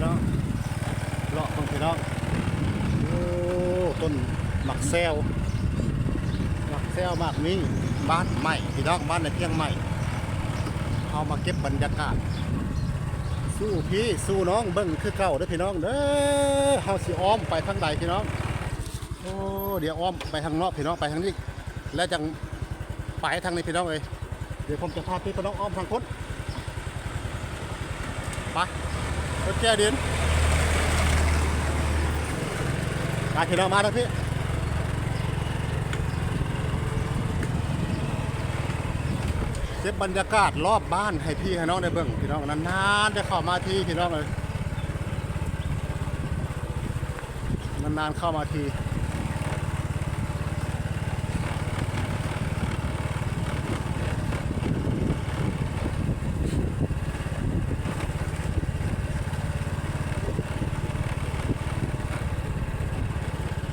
พี่น้องเลาะเบิ่งพี่น้องโอ้ต้นหมักแซวหมักแซวมากนี้บ้านใหม่พี่น้องบ้านในเพียงใหม่ เอามาเก็บบรรยากาศ สู้พี่สู้น้องเบิ่งคือเก่าเด้อพี่น้องเด้อเฮาสิอ้อมไปทางใดพี่น้องโอ้เดี๋ยวอ้อมไปทางนอกพี่น้องไปทางนี้ แล้วจังไปทางนี้พี่น้องเอ้ยเดี๋ยวผมจะพาพี่พี่น้องอ้อมทางพ้นไป รถแก้ดินไปพี่นออกมาแล้วพี่เก็บบรรยากาศรอบบ้านให้พี่ให้น้องได้เบิ่งพี่น้องนานๆจะเข้ามาทีพี่น้องเลยนานๆเข้ามาที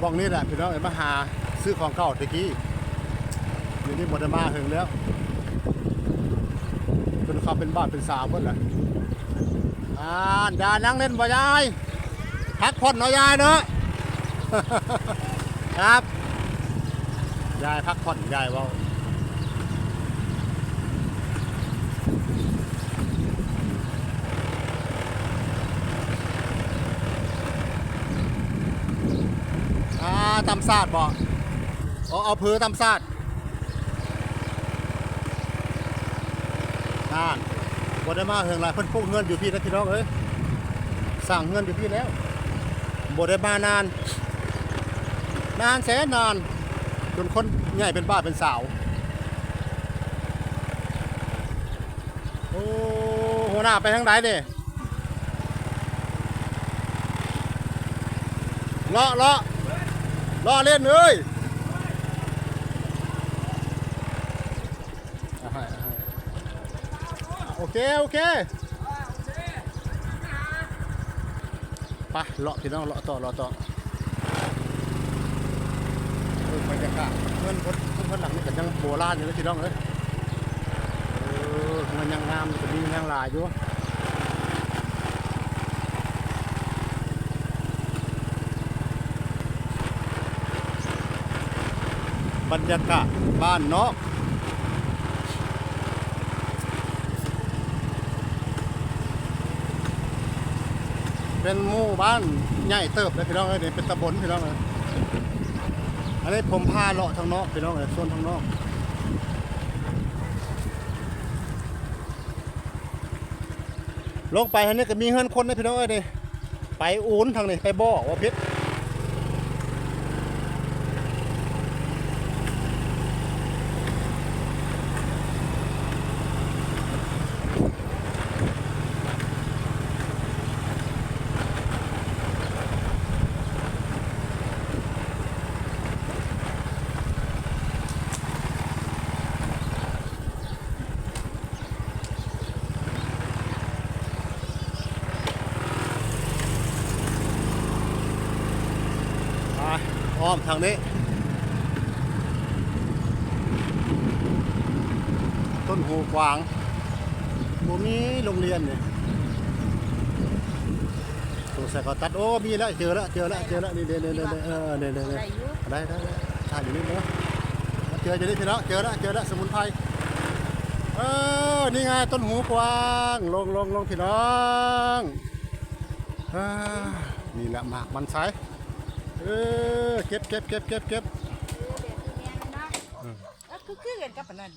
บ้องนี่แหละพี่น้องเอ็มาหาซื้อของเก่าตะกี้เดี๋ยวนี้หมดมาถึงแล้วเป็นควาเป็นบ้านเป็นสาวหมดแหละอ่านยายนั่งเล่นบ่ยายพักผ่อนเนาะยายเนาะครับ ยายพักผ่อนยายว่าอ่า ตำซาดบ่เอาเอาพื้นตำซาดน่านบ่ได้มาเฮืองหลายเพิ่นปลูกเงินอยู่พี่นะพี่น้องเอ้ยสั่งเงินอยู่พี่แล้วบ่ได้มานาน นานแสนนานจนคนใหญ่เป็นบ้าเป็นสาว โอ้หัวหน้าไปทางไหนเด้เลาะเลาะ เลาะเล่นเลยเอาให้เอาให้โอเค โอเคไปเลาะพี่น้องเลาะต่อเลาะต่อเออบรรยากาศเพื่อนคนเพื่อนหลังนี่ก็ยังโบราณอยู่นะพี่น้องเอ้ยเออมันยังงามอยู่ก็มียังหลายอยู่ บรรยากาศบ้านนอกเป็นหมู่บ้านใหญ่เติบเลยพี่น้องเอ้ยนี่เป็นตำบลพี่น้องเอ้ยอันนี้ผมพาเลาะทางนอกพี่น้องเลยโซนทางนอกลงไปทางนี้ก็มีเฮือนคนนะพี่น้องเอ้ยนี่ไปอูนทางนี้ไปบ่อว่าพิษไป อ้อมทางนี้ ต้นหูกวางบ่มีโรงเรียนเนี่ยสงสัยเขาตัด โอ้ มีแล้ว เจอแล้ว เจอแล้ว เจอแล้ว นี่เดี๋ยเดี๋ยเดี๋ยเออเดี๋ยเดี๋ยวเดี๋ยวได้ได้ได้ได้ถ่ายอยู่นี่เนาะเจอจะได้พี่น้องเจอแล้ว เจอแล้ว สมุนไพร เออ นี่ไง ต้นหูกวาง ลงลงลงพี่น้องอ่านี่แหละหมากมันไซ เออเก็บเก็บเก็บเก็บเก็บ เออเด็ดตัวเนี้ยเนาะเออคือคือกันกับอันนั้น